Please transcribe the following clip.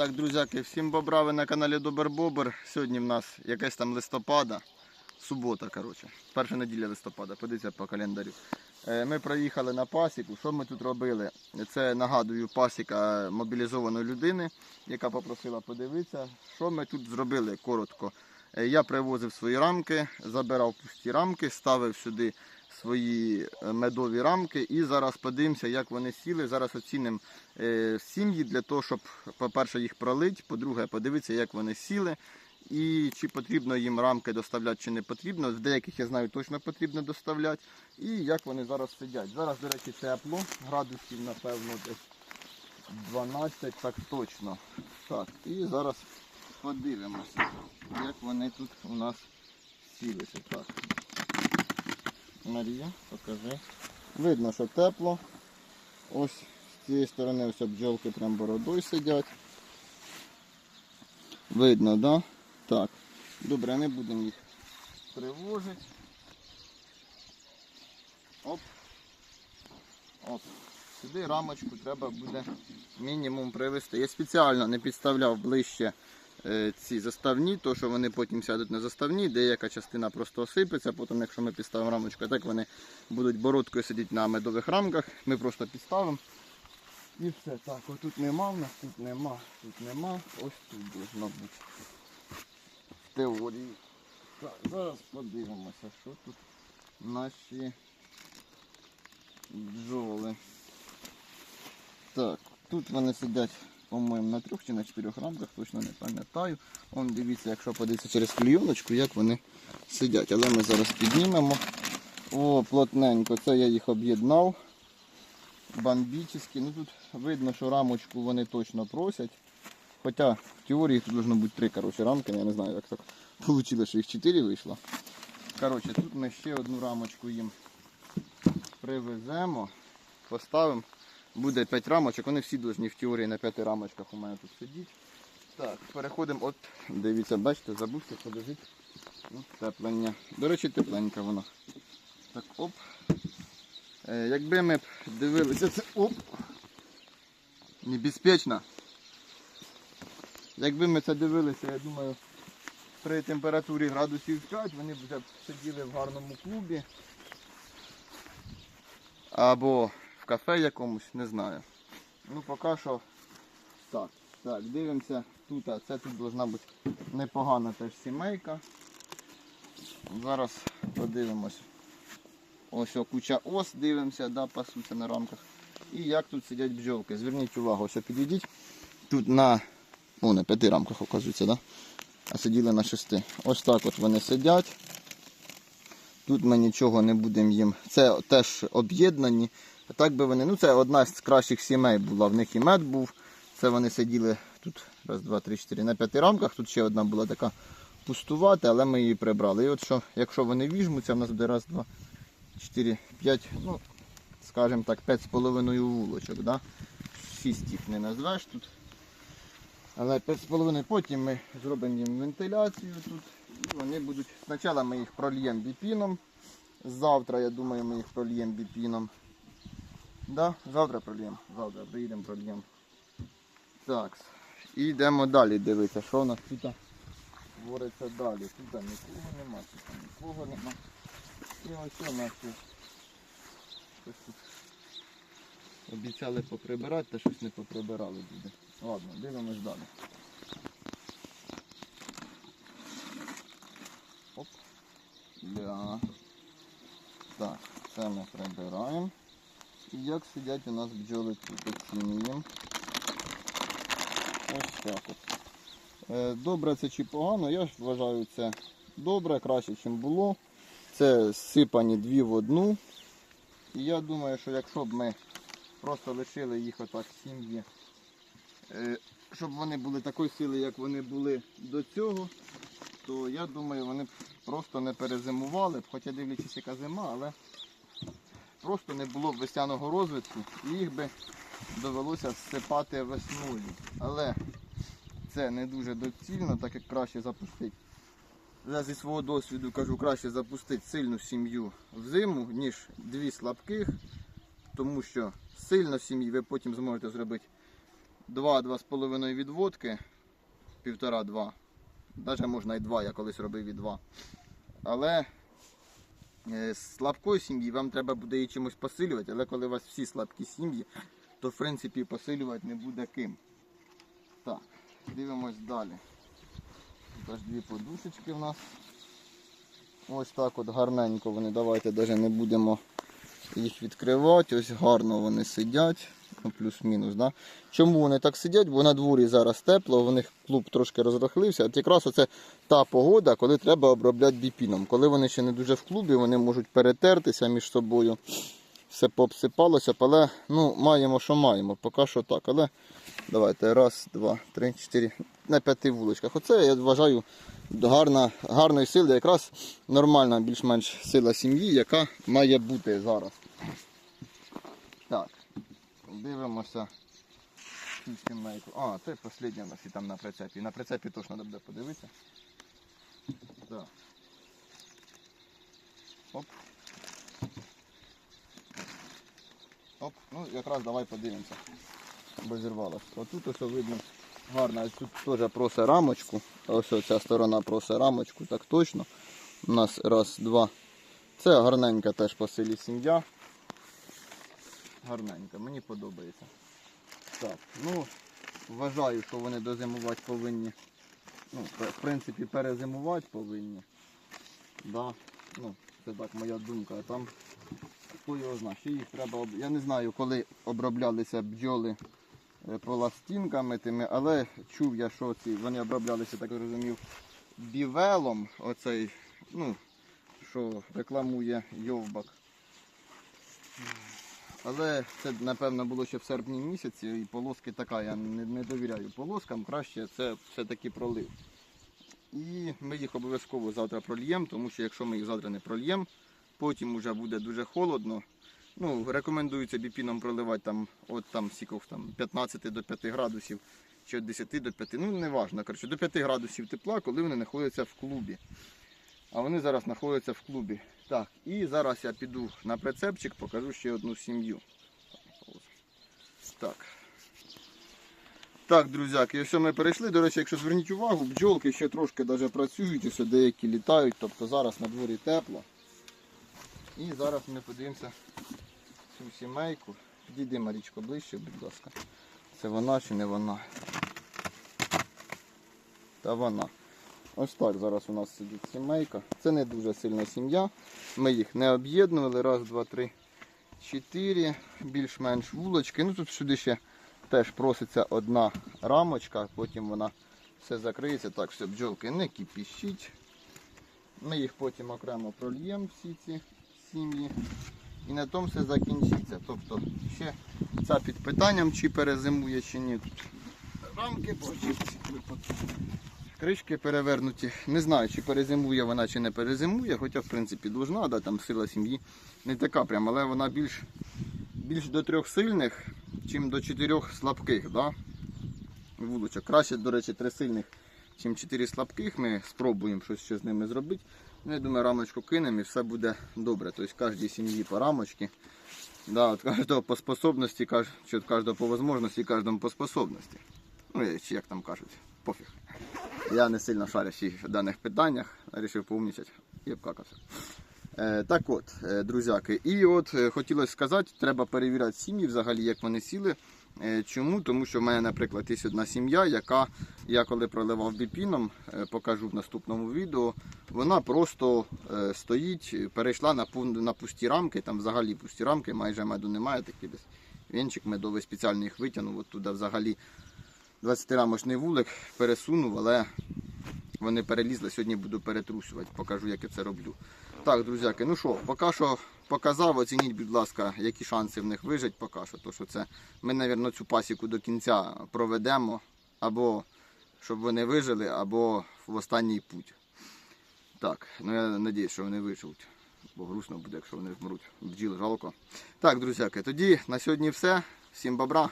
Так, друзяки, всім бобра, на каналі Добер Бобер. Сьогодні в нас якесь там листопада, субота, коротше. Перша неділя листопада, подивіться по календарю. Е, Ми проїхали на пасіку. Що ми тут робили? Це нагадую пасіка мобілізованої людини, яка попросила подивитися. Що ми тут зробили коротко. Е, Я привозив свої рамки, забирав пусті рамки, ставив сюди свої е, медові рамки і зараз подивимося, як вони сіли. Зараз оцінимо е, сім'ї для того, щоб, по-перше, їх пролить, по-друге, подивитися, як вони сіли. І чи потрібно їм рамки доставляти, чи не потрібно. В деяких я знаю точно потрібно доставляти. І як вони зараз сидять. Зараз, до речі, тепло, градусів, напевно, десь 12, так точно. Так, і зараз подивимося, як вони тут у нас сілися. Так. Марія, покажи. Видно, що тепло. Ось з цієї сторони ось бджолки прям бородою сидять. Видно, да? Так. Добре, не будемо їх тривожити. Оп. Оп. Сюди рамочку треба буде мінімум привезти. Я спеціально не підставляв ближче ці заставні, то що вони потім сядуть на заставні, деяка частина просто осипеться, потім, якщо ми підставимо рамочку, так вони будуть бородкою сидіти на медових рамках. Ми просто підставимо. І все. Так, отут нема в нас, тут нема, тут нема, ось тут должно бути. В теорії. Так, зараз подивимося, що тут наші бджоли. Так, тут вони сидять, по-моєму, на трьох чи на чотирьох рамках, точно не пам'ятаю. Он дивіться, якщо подивитися через клійоночку, як вони сидять. Але ми зараз піднімемо. О, плотненько, це я їх об'єднав. Бомбічні. Ну тут видно, що рамочку вони точно просять. Хоча в теорії тут должно бути три коротше, рамки, я не знаю, як так вийшло, що їх чотири вийшло. Коротше, тут ми ще одну рамочку їм привеземо, поставимо. Буде 5 рамочок, вони всі повинні в теорії на 5 рамочках у мене тут сидіти. Так, переходимо от, дивіться, бачите, забувся, подожіть. Ну, теплення. До речі, тепленька вона. Так, оп. Е, якби ми б дивилися це. Оп! Небезпечно. Якби ми це дивилися, я думаю, при температурі градусів 5 вони б вже сиділи в гарному клубі. Або кафе якомусь, не знаю. Ну поки що так. Так, дивимося тут, це тут должна бути непогана теж сімейка. Зараз подивимось. Ось о, куча ос, дивимося, да, пасуться на рамках. І як тут сидять бджолки. Зверніть увагу, ось підійдіть. Тут на о, на п'яти рамках оказується, да? а сиділи на шести. Ось так от вони сидять. Тут ми нічого не будемо їм. Це теж об'єднані. Так би вони, ну це одна з кращих сімей була, в них і мед був. Це вони сиділи тут раз, два, три, чотири на п'яти рамках. Тут ще одна була така пустувата, але ми її прибрали. І от що, якщо вони віжмуться, в нас буде раз, два, чотири, п'ять, ну, скажімо так, п'ять з половиною вулочок. Да? Шість їх не назвеш тут. Але п'ять з половиною потім ми зробимо їм вентиляцію тут. І вони будуть. Спочатку ми їх прольємо біпіном. Завтра, я думаю, ми їх прольємо біпіном. Да? Завтра прольємо. Завтра приїдемо прольємо. Так. І йдемо далі дивитися, що у нас тут твориться далі. Тут нікого нема, тут нікого нема. І ось у нас є. Щось тут обіцяли поприбирати, та щось не поприбирали буде. Ладно, дивимось далі. Оп. Да. Так, це ми прибираємо. І як сидять у нас бджоли тут. Ось так от. Е, Добре це чи погано, я вважаю це добре, краще, ніж було. Це сипані дві в одну. І я думаю, що якщо б ми просто лишили їх отак в сім'ї, е, щоб вони були такої сили, як вони були до цього, то я думаю, вони б просто не перезимували б, хоча дивлячись, яка зима, але просто не було б весняного розвитку і їх би довелося всипати весною. Але це не дуже доцільно, так як краще запустити. Я зі свого досвіду кажу, краще запустити сильну сім'ю в зиму, ніж дві слабких, тому що сильно сім'ї ви потім зможете зробити 2-2,5 відводки, півтора-два. Навіть можна і два, я колись робив і два. Але з слабкої сім'ї вам треба буде її чимось посилювати, але коли у вас всі слабкі сім'ї, то в принципі посилювати не буде ким. Так, дивимось далі. Тут аж дві подушечки в нас. Ось так от гарненько вони. Давайте навіть не будемо їх відкривати. Ось гарно вони сидять. Ну, плюс-мінус. Да? Чому вони так сидять? Бо на дворі зараз тепло, у них клуб трошки розрахлився. От якраз оце та погода, коли треба обробляти біпіном. Коли вони ще не дуже в клубі, вони можуть перетертися між собою. Все пообсипалося, але ну, маємо, що маємо. Поки що так. Але давайте раз, два, три, чотири. На п'яти вуличках. Оце я вважаю гарна, гарної сили, якраз нормальна більш-менш сила сім'ї, яка має бути зараз. Дивимося. А, це останнє у нас і там на прицепі. На прицепі теж треба буде подивитися. Так. Оп. Оп, ну якраз давай подивимося. Бо зірвалося. Отут ось видно гарно, тут теж просить рамочку. Ось ця сторона просить рамочку, так точно. У нас раз, два. Це гарненька теж по силі сім'я. Гарненька, мені подобається. Так, ну вважаю, що вони дозимувати повинні. Ну, в принципі, перезимувати повинні. Да. Ну, це так моя думка. А там хто його знає, ще їх треба. об- Я не знаю, коли оброблялися бджоли е, пластинками тими, але чув я, що ці, вони оброблялися, так розумів, бівелом, оцей, ну, що рекламує Йовбак. Але це, напевно, було ще в серпні місяці, і полоски така, я не, не довіряю полоскам, краще це все-таки пролив. І ми їх обов'язково завтра прольємо, тому що якщо ми їх завтра не прольємо, потім вже буде дуже холодно. Ну, рекомендується біпіном проливати там, от там сіков там 15 до 5 градусів чи від 10 до 5, ну не важно, коротше, до 5 градусів тепла, коли вони знаходяться в клубі. А вони зараз знаходяться в клубі. Так, і зараз я піду на прицепчик, покажу ще одну сім'ю. Так. Так, друзяки, ось ми перейшли. До речі, якщо зверніть увагу, бджолки ще трошки даже працюють, ось деякі літають, тобто зараз на дворі тепло. І зараз ми подивимося цю сімейку. Підійди, Марічко, ближче, будь ласка. Це вона чи не вона? Та вона. Ось так зараз у нас сидить сімейка. Це не дуже сильна сім'я. Ми їх не об'єднували. Раз, два, три, чотири. Більш-менш вулочки. Ну тут сюди ще теж проситься одна рамочка, потім вона все закриється. Так, все, бджолки не кипіщіть. Ми їх потім окремо прольємо всі ці сім'ї. І на тому все закінчиться. Тобто ще ця під питанням, чи перезимує, чи ні. Рамки бачите, кришки перевернуті. Не знаю, чи перезимує вона, чи не перезимує, хоча в принципі должна, да, там сила сім'ї не така прям, але вона більш, більш до трьох сильних, чим до чотирьох слабких. Да? Вулочок. Краще, до речі, три сильних, чим чотири слабких. Ми спробуємо щось ще з ними зробити. Ну, я думаю, рамочку кинемо і все буде добре. Тобто кожній сім'ї по рамочці. Да, от кожного по способності, чи кожного по можливості, кожному по способності. Ну, чи як там кажуть, пофіг. Я не сильно шарящий в даних питаннях, вирішив поумнічати і обкакався. Е, так от, е, друзяки, і от е, хотілося сказати, треба перевіряти сім'ї взагалі, як вони сіли. Чому? Тому що в мене, наприклад, є одна сім'я, яка я коли проливав біпіном, покажу в наступному відео, вона просто стоїть, перейшла на, на пусті рамки, там взагалі пусті рамки, майже меду немає, такий десь вінчик медовий спеціально їх витягнув, от туди взагалі 20-рамочний вулик пересунув, але вони перелізли, сьогодні буду перетрусювати, покажу, як я це роблю. Так, друзяки, ну що, поки що показав, оцініть, будь ласка, які шанси в них вижити, поки що. То, що це ми, мабуть, цю пасіку до кінця проведемо, або щоб вони вижили, або в останній путь. Так, ну я сподіваюся, що вони виживуть. Бо грустно буде, якщо вони вмруть. Бджіл жалко. Так, друзяки, тоді на сьогодні все. Всім бобра.